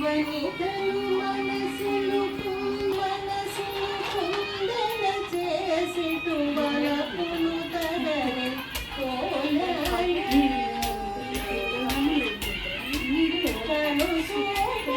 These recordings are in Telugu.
వనితలు మనసులు మనసులు కుందన చేసి తుంబలపులు తడని కోలాడి నిరుకలు సోపు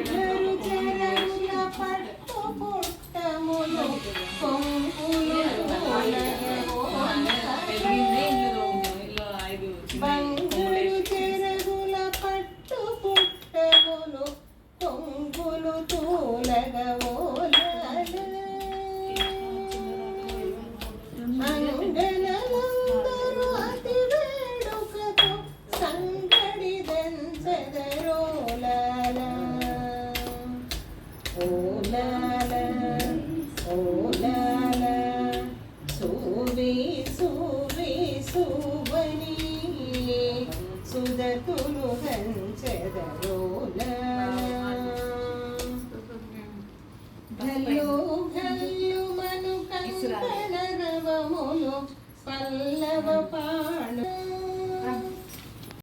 తొంగులు తూలగోలలు అనుగనలందరూ అతి వేడుకతో సంగడి దంచదరోల ఓలా. പല്ലവ പാടും.